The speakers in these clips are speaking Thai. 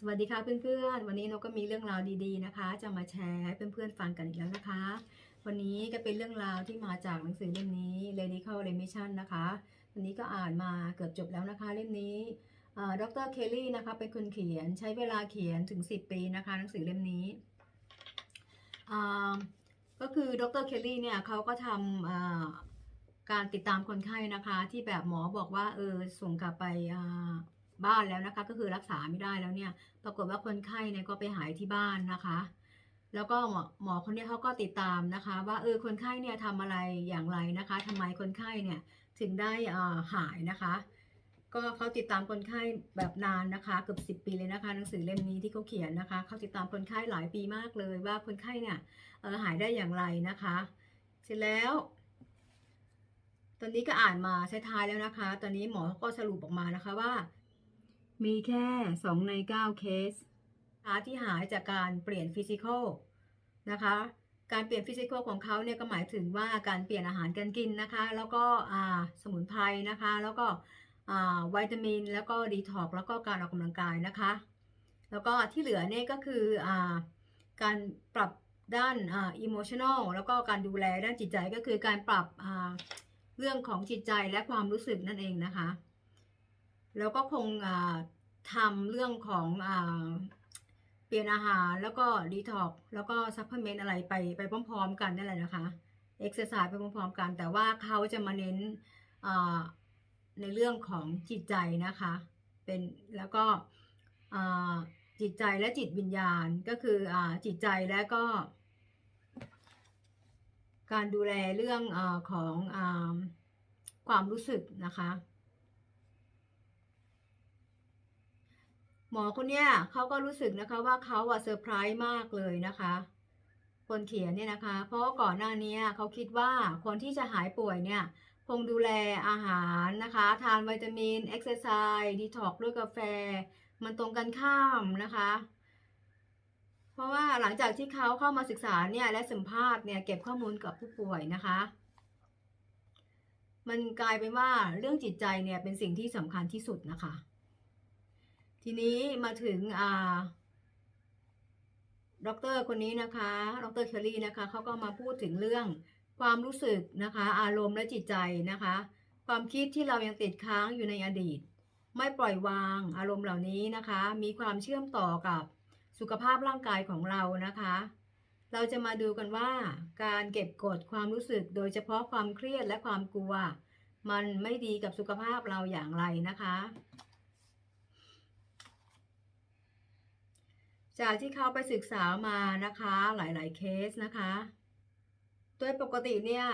สวัสดีค่ะเพื่อนๆ วันนี้นกก็มีเรื่องราวดีๆนะคะ จะมาแชร์ให้เพื่อนๆฟังกันอีกแล้วนะคะ วันนี้ก็เป็นเรื่องราวที่มาจากหนังสือเล่มนี้ Radical Remission นะคะ วันนี้ก็อ่านมาเกือบจบแล้วนะคะเล่มนี้ดรเคลลี่นะคะเป็นคนเขียนใช้เวลาเขียนถึง 10 ปีนะคะ หนังสือเล่มนี้อ่าก็คือดรเคลลี่เนี่ยเขาก็ทำอ่าการติดตามคนไข้นะคะ ที่แบบหมอบอกว่าเออส่งกลับไปอ่า บ้านแล้วนะคะ ก็คือรักษาไม่ได้แล้วเนี่ย ปรากฏว่าคนไข้เนี่ยก็ไปหายที่บ้านนะคะ แล้วก็หมอหมอคนนี้เขาก็ติดตามนะคะ ว่าเออคนไข้เนี่ยทำอะไรอย่างไรนะคะทำไมคนไข้เนี่ยถึงได้อ่าหายนะคะ ก็เขาติดตามคนไข้แบบนานนะคะเกือบสิบปีเลยนะคะหนังสือเล่มนี้ที่เขาเขียนนะคะเขาติดตามคนไข้หลายปีมากเลย ว่าคนไข้เนี่ยเออหายได้อย่างไรนะคะ เสร็จแล้วตอนนี้ก็อ่านมาท้ายแล้วนะคะ ตอนนี้หมอก็สรุปออกมานะคะว่า มีแค่ 2 ใน 9 เคสนะคะที่หายจากการเปลี่ยนฟิสิกอลนะคะการเปลี่ยนฟิสิกอลของเขาเนี่ยก็หมายถึงว่าการเปลี่ยนอาหารการกินนะคะ แล้วก็สมุนไพรนะคะ แล้วก็วิตามิน แล้วก็ดีท็อกแล้วก็การออกกำลังกายนะคะ แล้วก็ที่เหลือเนี่ยก็คืออการปรับด้านอิโมชัน a ลแล้วก็การดูแลด้านจิตใจก็คือการปรับเรื่องของจิตใจและความรู้สึกนั่นเองนะคะ แล้วก็คง ทำเรื่องของอเปลี่ยนอาหารแล้วก็ดีท็อกแล้วก็ซัพพลีเมนต์อะไรไปไปพร้อมๆกันนั่นแหละนะคะเอ็กซ์ไซส์ไปพร้อมๆกัน แต่ว่าเขาจะมาเน้นในเรื่องของจิตใจนะคะเป็นแล้วก็จิตใจและจิตวิญญาณก็คืออจิตใจและก็ การดูแลเรื่องอของอความรู้สึกนะคะ มอคนเนี้ยเขาก็รู้สึกนะคะว่าเขาอะเซอร์ไพรส์มากเลยนะคะ คนเขียนเนี่ยนะคะ เพราะก่อนหน้านี้เขาคิดว่าคนที่จะหายป่วยเนี่ยคงดูแลอาหารนะคะ ทานวิตามินเอ็กซ์ไซส์ดีท็อกด้วยกาแฟ มันตรงกันข้ามนะคะ เพราะว่าหลังจากที่เขาเข้ามาศึกษาเนี่ยและสัมภาษณ์เนี่ยเก็บข้อมูลกับผู้ป่วยนะคะ มันกลายเป็นว่าเรื่องจิตใจเนี่ยเป็นสิ่งที่สำคัญที่สุดนะคะ ทีนี้มาถึงอ่าด็อกเตอร์คนนี้นะคะด็อกเตอร์เคลลี่นะคะเขาก็มาพูดถึงเรื่องความรู้สึกนะคะ อารมณ์และจิตใจนะคะ ความคิดที่เรายังติดค้างอยู่ในอดีต ไม่ปล่อยวางอารมณ์เหล่านี้นะคะ มีความเชื่อมต่อกับสุขภาพร่างกายของเรานะคะ เราจะมาดูกันว่า การเก็บกดความรู้สึกโดยเฉพาะความเครียดและความกลัว มันไม่ดีกับสุขภาพเราอย่างไรนะคะ จากที่เขาไปศึกษามานะคะหลายๆเคสนะคะ โดยปกติเนี่ย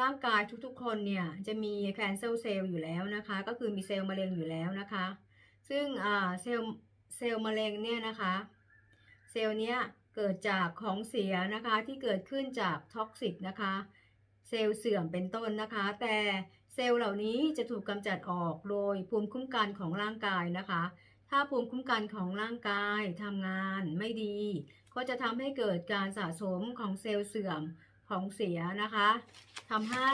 ร่างกายทุกๆ คนเนี่ยจะมีแคนเซลเซลล์อยู่แล้วนะคะ ก็คือมีเซลล์มะเร็งอยู่แล้วนะคะ ซึ่งเซลล์เซลล์มะเร็งเนี่ยนะคะ เซลล์เนี้ยเกิดจากของเสียนะคะที่เกิดขึ้นจากท็อกซิกนะคะ เซลล์เสื่อมเป็นต้นนะคะ แต่เซลล์เหล่านี้จะถูกกำจัดออกโดยภูมิคุ้มกันของร่างกายนะคะ ถ้าภูมิคุ้มกันของร่างกายทำงานไม่ดี ก็จะทำให้เกิดการสะสมของเซลล์เสื่อมของเสียนะคะทำให้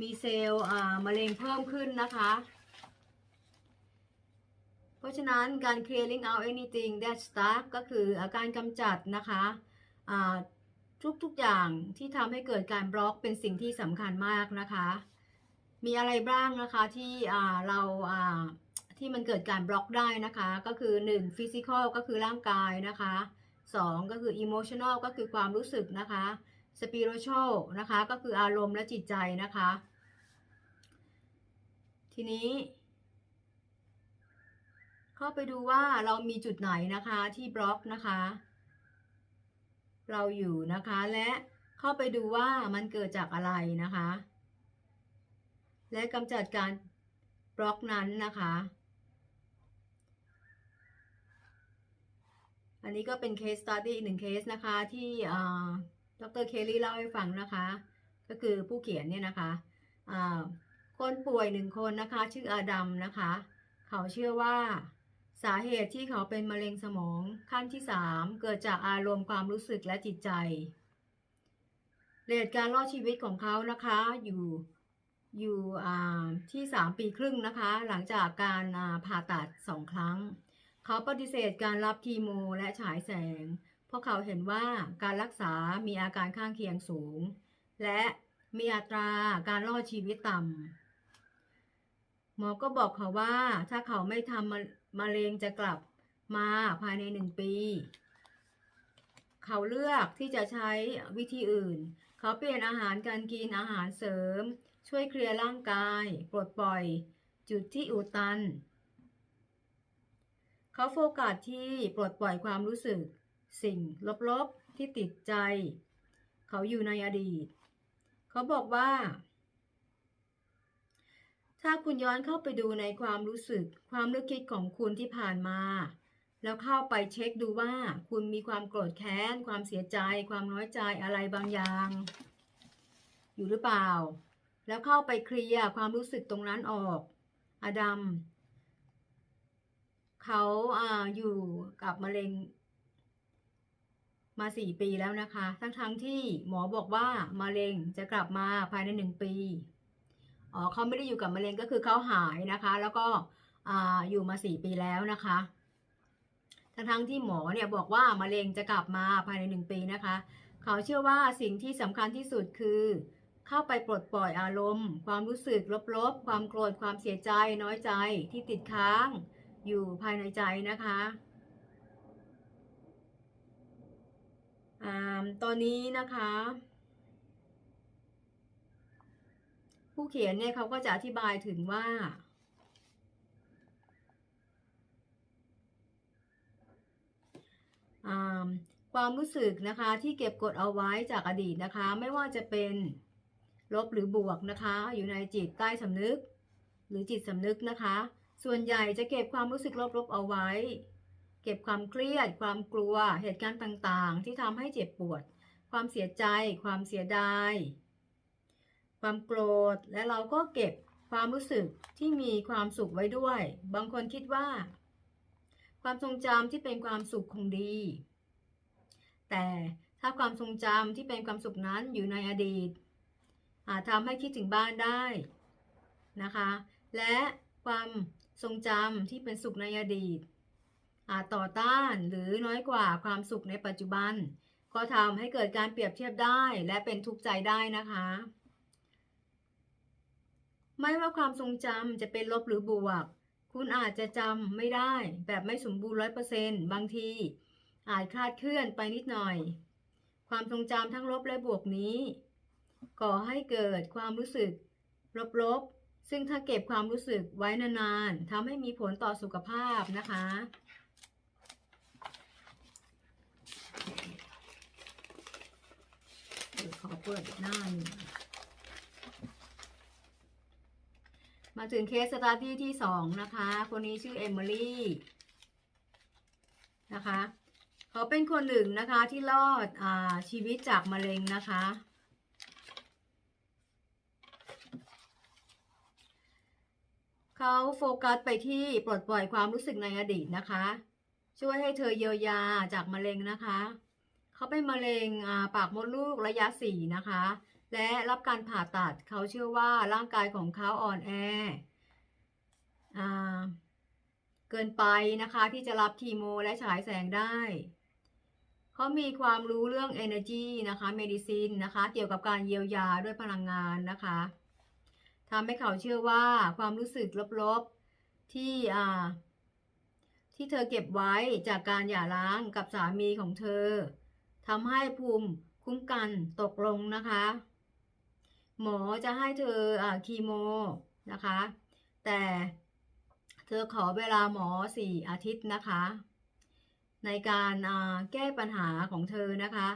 มีเซลล์มะเร็งเพิ่มขึ้นนะคะ เพราะฉะนั้นการ clearing out anything that stuck ก็คือการกำจัดนะคะทุกๆอย่างที่ทำให้เกิดการบล็อกเป็นสิ่งที่สำคัญมากนะคะ มีอะไรบ้างนะคะที่เรา ที่มันเกิดการบล็อกได้นะคะ ก็คือ 1 physical ก็คือร่างกายนะคะ 2 ก็คือ emotional ก็คือความรู้สึกนะคะ spiritual นะคะก็คืออารมณ์และจิตใจนะคะ ทีนี้ เข้าไปดูว่าเรามีจุดไหนนะคะที่บล็อกนะคะ เราอยู่นะคะและเข้าไปดูว่ามันเกิดจากอะไรนะคะ และกำจัดการบล็อกนั้นนะคะ อันนี้ก็เป็นเคสตัดดี้อีกหนึ่งเคสนะคะ ที่ดรเคลลี่เล่าให้ฟังนะคะ ก็คือผู้เขียนเนี่ยนะคะคนป่วยหนึ่งคนนะคะ ชื่ออาดัมนะคะ เขาเชื่อว่าสาเหตุที่เขาเป็นมะเร็งสมองขั้นที่สามเกิดจากอารมณ์ความรู้สึกและจิตใจเรทการรอดชีวิตของเขานะคะอยู่อยู่ที่ 3 ปีครึ่งนะคะ หลังจากการผ่าตัด 2 ครั้ง เขาปฏิเสธการรับคีโมและฉายแสง เพราะเขาเห็นว่าการรักษามีอาการข้างเคียงสูง และมีอัตราการรอดชีวิตต่ำหมอก็บอกเขาว่าถ้าเขาไม่ทำมะมะเร็งจะกลับมาภายในหนึ่งปี เขาเลือกที่จะใช้วิธีอื่น เขาเปลี่ยนอาหารการกินอาหารเสริม ช่วยเคลียร์ร่างกายปลดปล่อย จุดที่อุดตัน เขาโฟกัสที่ปลดปล่อยความรู้สึก สิ่งลบๆที่ติดใจ เขาอยู่ในอดีต เขาบอกว่า ถ้าคุณย้อนเข้าไปดูในความรู้สึก ความนึกคิดของคุณที่ผ่านมา แล้วเข้าไปเช็คดูว่า คุณมีความโกรธแค้น ความเสียใจ ความน้อยใจอะไรบางอย่าง อยู่หรือเปล่า แล้วเข้าไปเคลียร์ความรู้สึกตรงนั้นออก อดัม เขาอ่าอยู่กับมะเร็ง มาสี่ปีแล้วนะคะ ทั้งๆทที่หมอบอกว่ามะเร็งจะกลับมาภายในหนึ่งปีอ๋อเขาไม่ได้อยู่กับมะเร็งก็คือเขาหายนะคะ แล้วก็อ่าอยู่มาสี่ปีแล้วนะคะ ทั้งๆที่หมอเนี่ยบอกว่ามะเร็งจะกลับมาภายในหนึ่งปีนะคะ เขาเชื่อว่าสิ่งที่สำคัญที่สุดคือเข้าไปปลดปล่อยอารมณ์ ความรู้สึกลบๆ ความโกรธ ความเสียใจ น้อยใจที่ติดค้าง อยู่ภายในใจนะคะอตอนนี้นะคะ ผู้เขียนเนี่ยเขาก็จะอธิบายถึงว่า ความรู้สึกนะคะที่เก็บกดเอาไว้จากอดีตนะคะ ไม่ว่าจะเป็นลบหรือบวกนะคะ อยู่ในจิตใต้สำนึก หรือจิตสำนึกนะคะ ส่วนใหญ่จะเก็บความรู้สึกลบๆเอาไว้ เก็บความเครียด ความกลัว เหตุการณ์ต่างๆ ที่ทำให้เจ็บปวด ความเสียใจ ความเสียดาย ความโกรธ และเราก็เก็บความรู้สึกที่มีความสุขไว้ด้วย บางคนคิดว่า ความทรงจำที่เป็นความสุขคงดี แต่ถ้าความทรงจำที่เป็นความสุขนั้นอยู่ในอดีต อาจทำให้คิดถึงบ้านได้นะคะ และความ ทรงจำที่เป็นสุขในอดีต อาจต่อต้านหรือน้อยกว่าความสุขในปัจจุบัน ก็ทำให้เกิดการเปรียบเทียบได้และเป็นทุกข์ใจได้นะคะ ไม่ว่าความทรงจำจะเป็นลบหรือบวก คุณอาจจะจำไม่ได้แบบไม่สมบูรณ์ร้อยเปอร์เซนต์บางที อาจคลาดเคลื่อนไปนิดหน่อย ความทรงจำทั้งลบและบวกนี้ก่อให้เกิดความรู้สึกลบๆ ซึ่งถ้าเก็บความรู้สึกไว้นานๆทำให้มีผลต่อสุขภาพนะคะ ขอเปิดหน้าหนึ่งมาถึงเคสสตาร์ที่ที่สองนะคะ คนนี้ชื่อเอมิลี่นะคะ เขาเป็นคนหนึ่งนะคะที่รอดอชีวิตจากมะเร็งนะคะ เขาโฟกัสไปที่ปลดปล่อยความรู้สึกในอดีตนะคะ ช่วยให้เธอเยียวยาจากมะเร็งนะคะเขาเป็นมะเร็งปากมดลูกระยะสี่นะคะ และรับการผ่าตัดเขาเชื่อว่าร่างกายของเขาอ่อนแอเกินไปนะคะที่จะรับคีโมและฉายแสงได้เขามีความรู้เรื่อง energy นะคะ medicine นะคะ เกี่ยวกับการเยียวยาด้วยพลังงานนะคะ ทำให้เขาเชื่อว่าความรู้สึกลบๆที่อ่าที่เธอเก็บไว้จากการหย่าร้างกับสามีของเธอทำให้ภูมิคุ้มกันตกลงนะคะ หมอจะให้เธออคีโมนะคะ แต่เธอขอเวลาหมอสี่อาทิตย์นะคะ ในการแก้ปัญหาของเธอนะคะ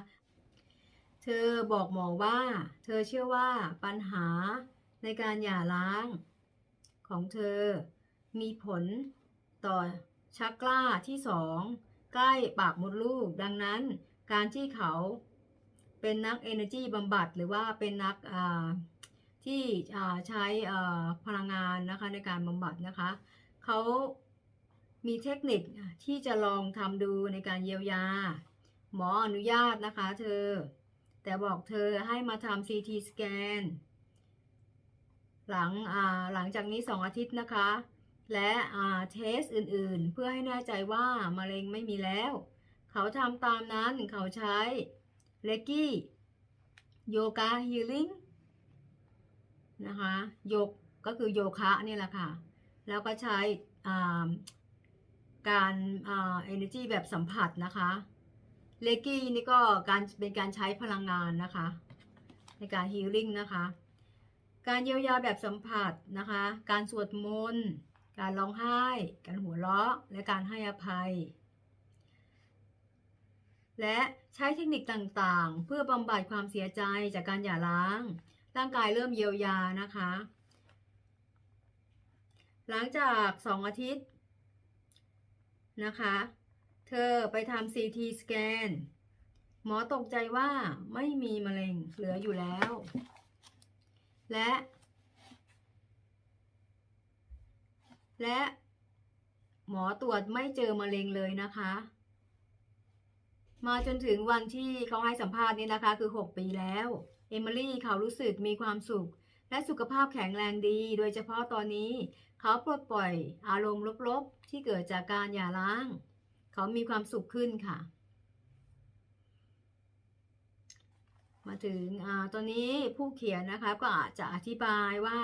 เธอบอกหมอว่า เธอเชื่อว่าปัญหา ในการหย่าร้างของเธอ มีผลต่อชักกล้าที่สองใกล้ปากมดลูก ดังนั้นการที่เขาเป็นนัก Energy บำบัดหรือว่าเป็นนักที่ใช้พลังงานนะคะในการบำบัดนะคะ เขามีเทคนิคที่จะลองทำดูในการเยียวยา หมออนุญาตนะคะเธอ แต่บอกเธอให้มาทำ CT สแกน หลังหลังจากนี้ 2 อาทิตย์นะคะ และเทสอื่นๆ เพื่อให้แน่ใจว่ามะเร็งไม่มีแล้ว เขาทำตามนั้นเขาใช้เลกี้โยกาฮีลิ่งนะคะโยกก็คือโยคะนี่แหละค่ะ แล้วก็ใช้การเอ่า energy แบบสัมผัสนะคะเลกี้นี่ก็การเป็นการใช้พลังงานนะคะ ในการ healing นะคะ การเยียวยาแบบสัมผัสนะคะ การสวดมนต์ การร้องไห้ การหัวเราะ และการให้อภัย และใช้เทคนิคต่างๆ เพื่อบำบัดความเสียใจจากการหย่าร้าง ร่างกายเริ่มเยียวยานะคะ หลังจาก2อาทิตย์นะคะ เธอไปทำ CT สแกน หมอตกใจว่าไม่มีมะเร็งเหลืออยู่แล้ว และ และ หมอตรวจไม่เจอมะเร็งเลยนะคะ มาจนถึงวันที่เขาให้สัมภาษณ์นี้นะคะ คือ 6 ปีแล้ว เอมิลี่เขารู้สึกมีความสุข และสุขภาพแข็งแรงดี โดยเฉพาะตอนนี้ เขาปลดปล่อยอารมณ์ลบๆ ที่เกิดจากการหย่าร้าง เขามีความสุขขึ้นค่ะ มาถึงอตอนนี้ผู้เขียนนะคะก็อาจจะอธิบายว่า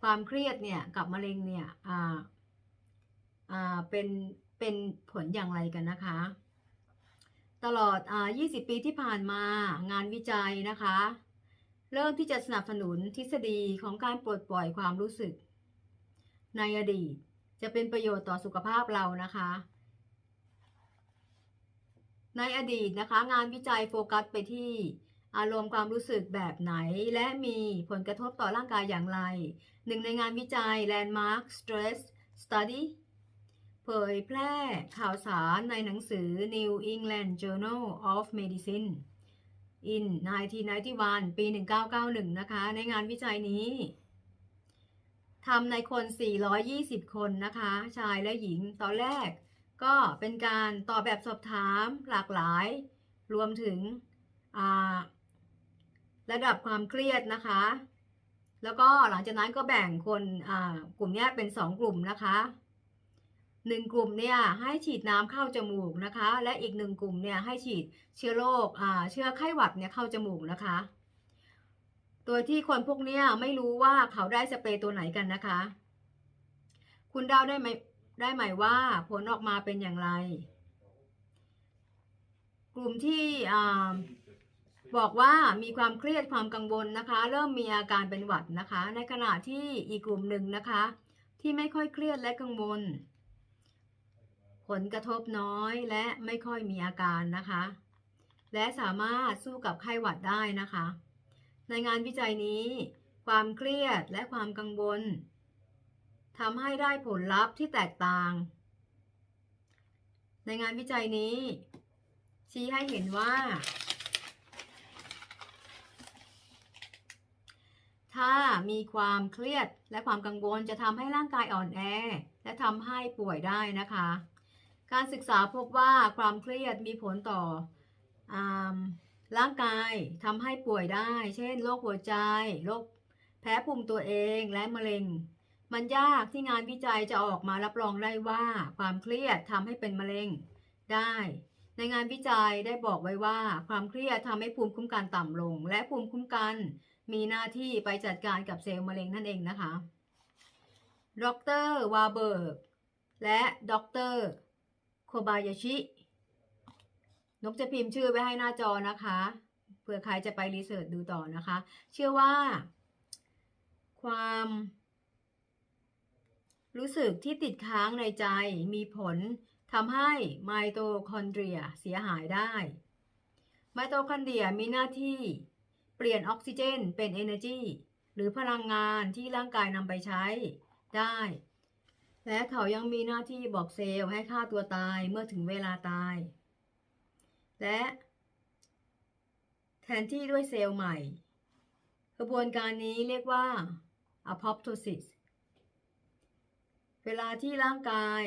ความเครียดเนี่ยกับมะเร็งเนี่ยเป็นเป็นผลอย่างไรกันนะคะ ตลอดอ20 ปีที่ผ่านมางานวิจัยนะคะ เริ่มที่จะสนับสนุนทฤษฎีของการปลดปล่อยความรู้สึก ในอดีตจะเป็นประโยชน์ต่อสุขภาพเรานะคะ ในอดีตนะคะ งานวิจัยโฟกัสไปที่ อารมณ์ความรู้สึกแบบไหน และมีผลกระทบต่อร่างกายอย่างไร หนึ่งในงานวิจัย Landmark Stress Study เผยแพร่ข่าวสารในหนังสือ New England Journal of Medicine in 1991 ปี 1991 นะคะ ในงานวิจัยนี้ทำในคน 420 คนนะคะ ชายและหญิง ตอนแรกก็เป็นการตอบแบบสอบถามหลากหลาย รวมถึงอ่า ระดับความเครียดนะคะ แล้วก็หลังจากนั้นก็แบ่งคนกลุ่มนี้เป็น 2 กลุ่มนะคะหนึ่งกลุ่มเนี่ยให้ฉีดน้ำเข้าจมูกนะคะ และอีกหนึ่งกลุ่มเนี่ยให้ฉีดเชื้อโรคเชื้อไข้หวัดเนี่ยเข้าจมูกนะคะโดยที่คนพวกเนี้ยไม่รู้ว่าเขาได้สเปรย์ตัวไหนกันนะคะ คุณเดาได้ไหมได้ไหมว่าผลออกมาเป็นอย่างไร กลุ่มที่ บอกว่ามีความเครียดความกังวลนะคะ เริ่มมีอาการเป็นหวัดนะคะ ในขณะที่อีกกลุ่มหนึ่งนะคะ ที่ไม่ค่อยเครียดและกังวล ผลกระทบน้อยและไม่ค่อยมีอาการนะคะ และสามารถสู้กับไข้หวัดได้นะคะ ในงานวิจัยนี้ ความเครียดและความกังวลทำให้ได้ผลลัพธ์ที่แตกต่าง ในงานวิจัยนี้ ชี้ให้เห็นว่า ถ้ามีความเครียดและความกังวลจะทำให้ร่างกายอ่อนแอ และทำให้ป่วยได้นะคะ การศึกษาพบว่าความเครียดมีผลต่ออร่างกายทำให้ป่วยได้ เช่นโรคหัวใจโรคแพ้ภูมิตัวเองและมะเร็ง มันยากที่งานวิจัยจะออกมารับรองได้ว่า ความเครียดทำให้เป็นมะเร็งได้ ในงานวิจัยได้บอกไว้ว่า ความเครียดทำให้ภูมิคุ้มกันต่ำลง และภูมิคุ้มกัน มีหน้าที่ไปจัดการกับเซลล์มะเร็งนั่นเองนะคะดรวาเบิร์กและดรโคบายาชิ นกจะพิมพ์ชื่อไว้ให้หน้าจอนะคะ เผื่อใครจะไปรีเสิร์ชดูต่อนะคะ เชื่อว่า ความรู้สึกที่ติดค้างในใจมีผลทำให้ไมโตคอนเดรียเสียหายได้ ไมโตคอนเดรียมีหน้าที่ เปลี่ยนออกซิเจนเป็น Energy หรือพลังงานที่ร่างกายนำไปใช้ได้ และเขายังมีหน้าที่บอกเซลล์ให้ฆ่าตัวตายเมื่อถึงเวลาตาย และแทนที่ด้วยเซลล์ใหม่ กระบวนการนี้เรียกว่า apoptosis เวลาที่ร่างกาย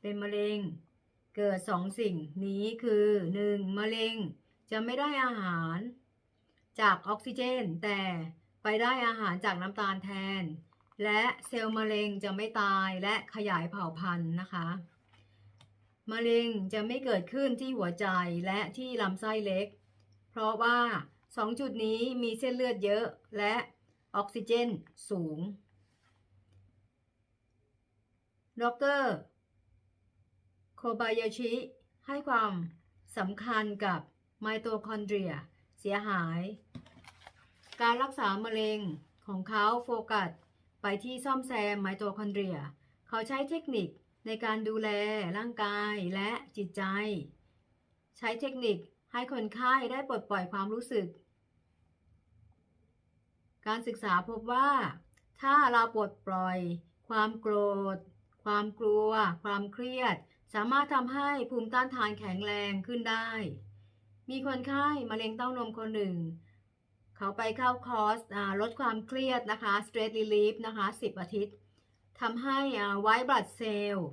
เป็นมะเร็ง เกิดสองสิ่งนี้คือ 1. มะเร็งจะไม่ได้อาหาร จากออกซิเจน แต่ไปได้อาหารจากน้ำตาลแทน และเซลล์มะเร็งจะไม่ตายและขยายเผ่าพันธุ์นะคะมะเร็งจะไม่เกิดขึ้นที่หัวใจและที่ลำไส้เล็ก เพราะว่า2จุดนี้มีเส้นเลือดเยอะและออกซิเจนสูง ดรโคบายาชิ ให้ความสำคัญกับไมโตคอนเดรีย เสียหาย การรักษามะเร็งของเขาโฟกัสไปที่ซ่อมแซมไมโตคอนเดรีย เขาใช้เทคนิคในการดูแลร่างกายและจิตใจ ใช้เทคนิคให้คนไข้ได้ปลดปล่อยความรู้สึก การศึกษาพบว่า ถ้าเราปลดปล่อย ความโกรธ ความกลัว ความเครียด สามารถทำให้ภูมิต้านทานแข็งแรงขึ้นได้ มีคนไข้มะเร็งเต้านมคนหนึ่ง เขาไปเข้าคอร์สลดความเครียดนะคะ stress relief นะคะ 10 อาทิตย์ทำให้ไวบลัดเซลล์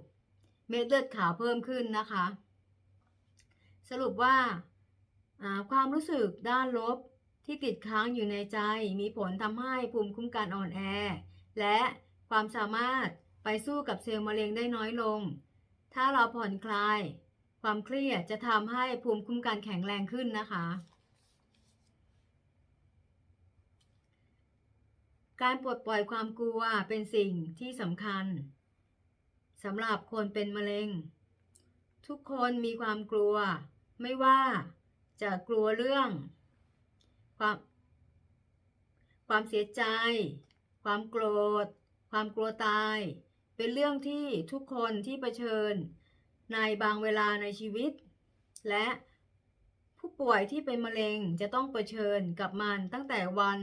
เม็ดเลือดขาวเพิ่มขึ้นนะคะ สรุปว่าอ่าความรู้สึกด้านลบที่ติดค้างอยู่ในใจ มีผลทำให้ภูมิคุ้มกันอ่อนแอ และความสามารถไปสู้กับเซลล์มะเร็งได้น้อยลง ถ้าเราผ่อนคลาย ความเครียดจะทำให้ภูมิคุ้มกันแข็งแรงขึ้นนะคะ การปลดปล่อยความกลัวเป็นสิ่งที่สำคัญสำหรับคนเป็นมะเร็ง ทุกคนมีความกลัว ไม่ว่าจะกลัวเรื่อง ความความเสียใจ ความโกรธ ความกลัวตาย เป็นเรื่องที่ทุกคนที่เผชิญ ในบางเวลาในชีวิต และผู้ป่วยที่เป็นมะเร็งจะต้องเผชิญกับมันตั้งแต่วัน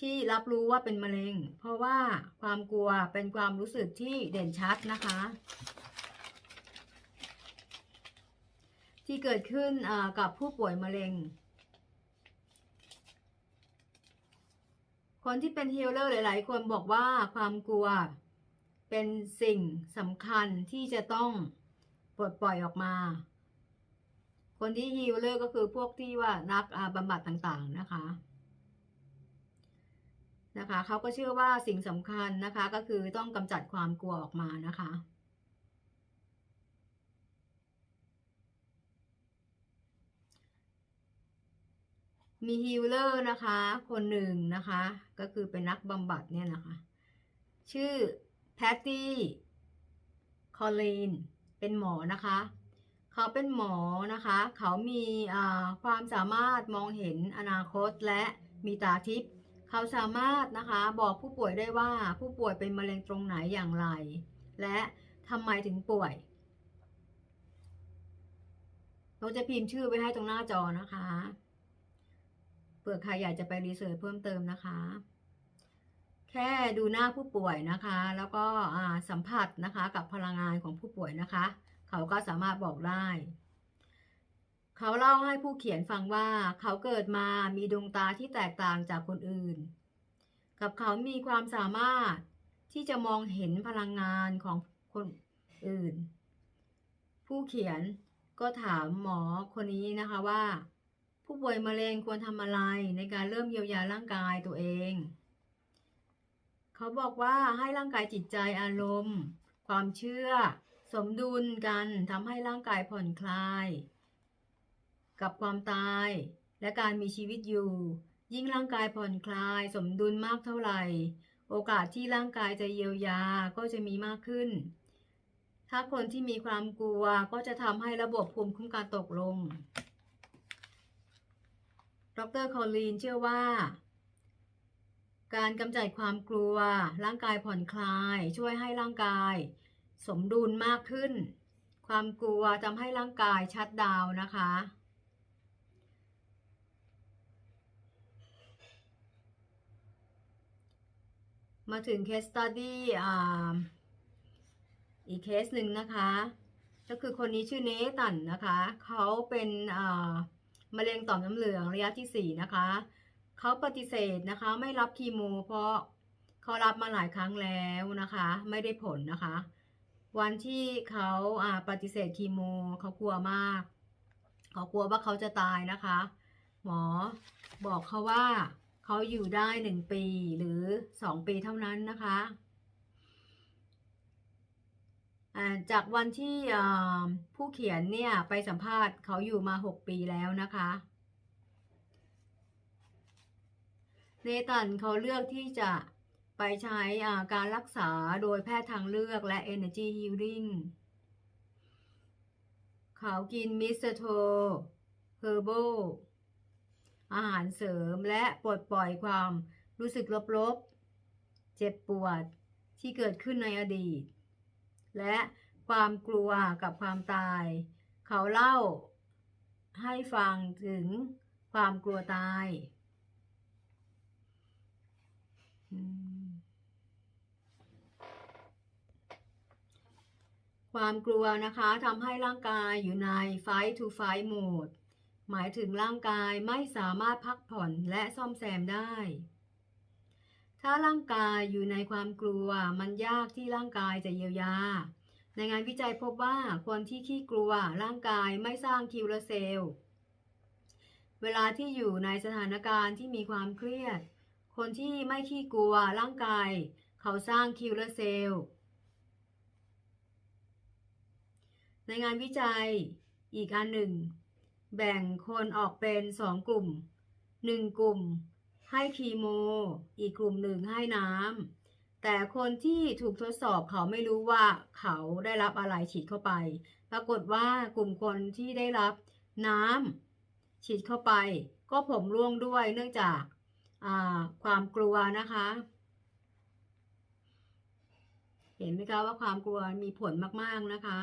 ที่รับรู้ว่าเป็นมะเร็ง เพราะว่าความกลัวเป็นความรู้สึกที่เด่นชัดนะคะ ที่เกิดขึ้นกับผู้ป่วยมะเร็ง คนที่เป็นฮีลเลอร์หลาย ๆ คนบอกว่าความกลัวเป็นสิ่งสำคัญที่จะต้องปลดปล่อยออกมา คนที่ฮีลเลอร์ก็คือพวกที่ว่านักบำบัดต่าง ๆ นะคะ นะคะเขาก็เชื่อว่าสิ่งสำคัญนะคะก็คือต้องกำจัดความกลัวออกมานะคะมีฮีลเลอร์นะคะ คนหนึ่งนะคะ ก็คือเป็นนักบำบัดเนี่ยนะคะ ชื่อแพตตี้ คอลลีน เป็นหมอนะคะ เขาเป็นหมอนะคะ เขามีความสามารถมองเห็นอนาคตและมีตาทิพย์ เขาสามารถนะคะบอกผู้ป่วยได้ว่าผู้ป่วยเป็นมะเร็งตรงไหนอย่างไร และทำไมถึงป่วยเราจะพิมพ์ชื่อไว้ให้ตรงหน้าจอนะคะเผื่อใครอยากจะไปรีเสิร์ชเพิ่มเติมนะคะ แค่ดูหน้าผู้ป่วยนะคะ แล้วก็สัมผัสนะคะกับพลังงานของผู้ป่วยนะคะ เขาก็สามารถบอกได้ เขาเล่าให้ผู้เขียนฟังว่าเขาเกิดมามีดวงตาที่แตกต่างจากคนอื่น กับเขามีความสามารถที่จะมองเห็นพลังงานของคนอื่น ผู้เขียนก็ถามหมอคนนี้นะคะว่า ผู้ป่วยมะเร็งควรทำอะไรในการเริ่มเยียวยาร่างกายตัวเอง เขาบอกว่าให้ร่างกายจิตใจอารมณ์ ความเชื่อ สมดุลกันทำให้ร่างกายผ่อนคลาย กับความตาย และการมีชีวิตอยู่ ยิ่งร่างกายผ่อนคลายสมดุลมากเท่าไหร่ โอกาสที่ร่างกายจะเยียวยาก็จะมีมากขึ้น ถ้าคนที่มีความกลัวก็จะทำให้ระบบภูมิคุ้มกันตกลง ดรคอลลีนเชื่อว่าการกำจัดความกลัว ร่างกายผ่อนคลาย ช่วยให้ร่างกาย สมดุลมากขึ้น ความกลัวทำให้ร่างกายชัดดาวนะคะ มาถึงเคสตัดดี้อีกเคสหนึ่งนะคะ ก็คือคนนี้ชื่อเนตันนะคะ เขาเป็นมะเร็งต่อมน้ำเหลืองระยะที่ 4 นะคะ เขาปฏิเสธนะคะ ไม่รับคีโม เพราะเขารับมาหลายครั้งแล้วนะคะ ไม่ได้ผลนะคะ วันที่เขาอ่าปฏิเสธคีโมเขากลัวมาก เขากลัวว่าเขาจะตายนะคะ หมอบอกเขาว่า เขาอยู่ได้หนึ่งปีหรือสองปีเท่านั้นนะคะจากวันที่ผู้เขียนเนี่ยไปสัมภาษณ์เขาอยู่มา 6 ปีแล้วนะคะเนตันเขาเลือกที่จะไปใช้การรักษาโดยแพทย์ทางเลือกและ Energy Healing เขากินมิสโทเฮอร์โบ อาหารเสริมและปลดปล่อยความรู้สึกลบๆ เจ็บปวดที่เกิดขึ้นในอดีต และความกลัวกับความตาย เขาเล่าให้ฟังถึงความกลัวตาย ความกลัวนะคะทำให้ร่างกายอยู่ใน fight to fight mode หมายถึงร่างกายไม่สามารถพักผ่อนและซ่อมแซมได้ ถ้าร่างกายอยู่ในความกลัว มันยากที่ร่างกายจะเยียวยา ในงานวิจัยพบว่าคนที่ขี้กลัวร่างกายไม่สร้างคิวเลเซลล์เวลาที่อยู่ในสถานการณ์ที่มีความเครียด คนที่ไม่ขี้กลัวร่างกาย เขาสร้างคิวเลเซลล์ในงานวิจัยอีกอันหนึ่ง แบ่งคนออกเป็นสองกลุ่มหนึ่งกลุ่ม ให้คีโม อีกกลุ่มหนึ่งให้น้ำแต่คนที่ถูกทดสอบเขาไม่รู้ว่าเขาได้รับอะไรฉีดเข้าไป ปรากฏว่ากลุ่มคนที่ได้รับน้ำฉีดเข้าไป ก็ผมร่วงด้วยเนื่องจากความกลัวนะคะ เห็นไหมคะว่าความกลัวมีผลมากๆนะคะ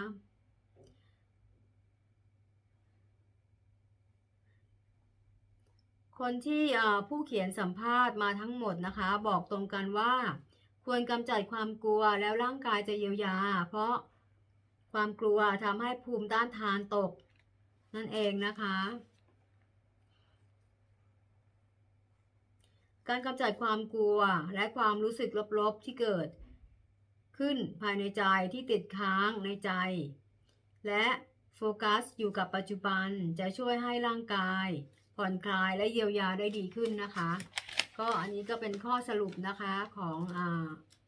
คนที่ผู้เขียนสัมภาษณ์มาทั้งหมดนะคะ บอกตรงกันว่า ควรกำจัดความกลัวแล้วร่างกายจะเยียวยา เพราะความกลัวทำให้ภูมิต้านทานตก นั่นเองนะคะ การกำจัดความกลัวและความรู้สึกลบๆที่เกิด ขึ้นภายในใจที่ติดค้างในใจ และโฟกัสอยู่กับปัจจุบันจะช่วยให้ร่างกาย ผ่อนคลายและเยียวยาได้ดีขึ้นนะคะ ก็อันนี้ก็เป็นข้อสรุปนะคะของอ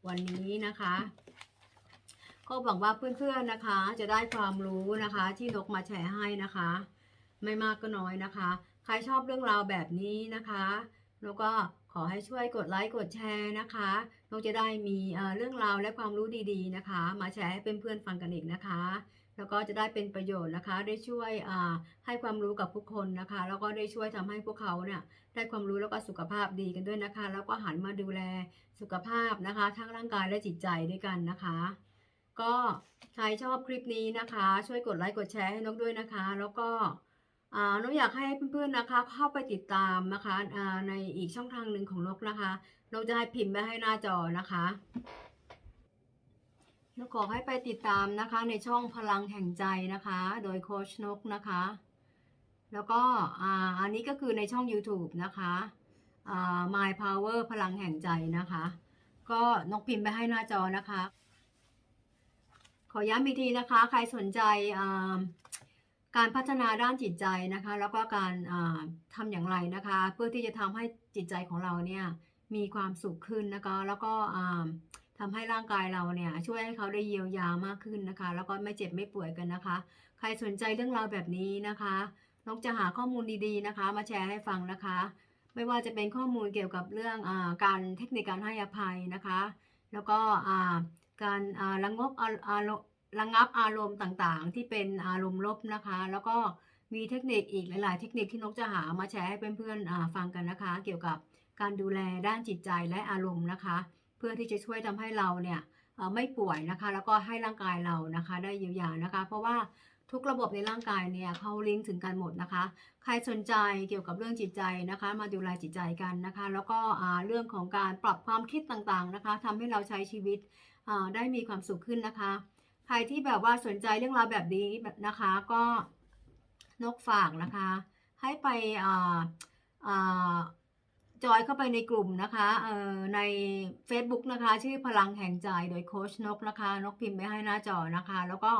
วันนี้นะคะ ก็หวังว่าเพื่อนๆนะคะ จะได้ความรู้นะคะที่นกมาแชร์ให้นะคะ ไม่มากก็น้อยนะคะ ใครชอบเรื่องราวแบบนี้นะคะนกก็ขอให้ช่วยกดไลค์กดแชร์นะคะนกจะได้มีเรื่องราวและความรู้ดีๆนะคะ มาแชร์ให้เพื่อนๆฟังกันอีกนะคะ แล้วก็จะได้เป็นประโยชน์นะคะ ได้ช่วยให้ความรู้กับผู้คนนะคะ แล้วก็ได้ช่วยทำให้พวกเขาเนี่ยได้ความรู้แล้วก็สุขภาพดีกันด้วยนะคะ แล้วก็หันมาดูแลสุขภาพนะคะ ทั้งร่างกายและจิตใจด้วยกันนะคะ ก็ใครชอบคลิปนี้นะคะ ช่วยกดไลค์กดแชร์ให้นกด้วยนะคะ แล้วก็นกอยากให้เพื่อนๆนะคะ เข้าไปติดตามนะคะในอีกช่องทางหนึ่งของนกนะคะนกจะให้พิมพ์ไว้ให้หน้าจอนะคะ นกขอให้ไปติดตามนะคะในช่องพลังแห่งใจนะคะ โดยโคชนกนะคะ แล้วก็อันนี้ก็คือในช่อง YouTube นะคะ My Power พลังแห่งใจนะคะ ก็นกพิมพ์ไปให้หน้าจอนะคะ ขอย้ำอีกทีนะคะ ใครสนใจการพัฒนาด้านจิตใจนะคะ แล้วก็การทำอย่างไรนะคะ เพื่อที่จะทำให้จิตใจของเราเนี่ยมีความสุขขึ้นนะคะ แล้วก็ ทำให้ร่างกายเราเนี่ย ช่วยให้เขาได้เยียวยามากขึ้นนะคะ แล้วก็ไม่เจ็บไม่ป่วยกันนะคะ ใครสนใจเรื่องราวแบบนี้นะคะนกจะหาข้อมูลดีๆนะคะ มาแชร์ให้ฟังนะคะ ไม่ว่าจะเป็นข้อมูลเกี่ยวกับเรื่องอการเทคนิคการให้อภัยนะคะ แล้วก็การระงบอารมระงับอารมณ์ต่างๆ ที่เป็นอารมณ์ลบนะคะ แล้วก็มีเทคนิคอีกหลาย ๆ เทคนิคที่นกจะหามาแชร์ให้เพื่อนๆฟังกันนะคะ เกี่ยวกับการดูแลด้านจิตใจและอารมณ์นะคะ พื่อที่จะช่วยทำให้เราเนี่ยไม่ป่วยนะคะ แล้วก็ให้ร่างกายเรานะคะ ได้เยียวยานะคะ เพราะว่าทุกระบบในร่างกายเนี่ยเขาลิงก์ถึงกันหมดนะคะ ใครสนใจเกี่ยวกับเรื่องจิตใจนะคะ มาดูแลจิตใจกันนะคะ แล้วก็เรื่องของการปรับความคิดต่างๆนะคะทำให้เราใช้ชีวิตได้มีความสุขขึ้นนะคะ ใครที่แบบว่าสนใจเรื่องราวแบบนี้แบบนะคะก็นกฝากนะคะ ให้ไปจอ ยเข้าไปในกลุ่มนะคะใน Facebook นะคะ ชื่อพลังแห่งใจโดยโคชนกนะคะ นกพิมพ์ไว้ให้หน้าจอนะคะ แล้วก็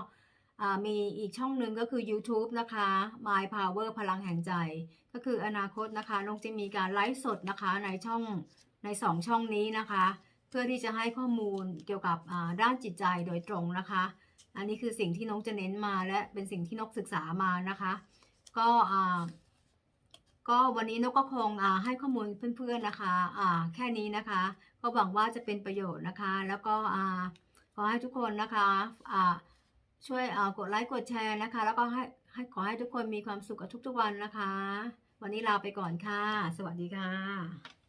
มีอีกช่องหนึ่งก็คือ YouTube นะคะ My Power พลังแห่งใจ ก็คืออนาคตนะคะนกจะมีการไลฟ์สดนะคะในช่องในสองช่องนี้นะคะ เพื่อที่จะให้ข้อมูลเกี่ยวกับด้านจิตใจโดยตรงนะคะ อันนี้คือสิ่งที่นกจะเน้นมาและเป็นสิ่งที่นกศึกษามานะคะ ก็อ่า ก็วันนี้นกก็คงให้ข้อมูลเพื่อนๆนะคะแค่นี้นะคะ ก็หวังว่าจะเป็นประโยชน์นะคะ แล้วก็ขอให้ทุกคนนะคะช่วยกดไลค์กดแชร์นะคะ แล้วก็ให้ให้ขอให้ทุกคนมีความสุขกับทุกๆวันนะคะ วันนี้ลาไปก่อนค่ะ สวัสดีค่ะ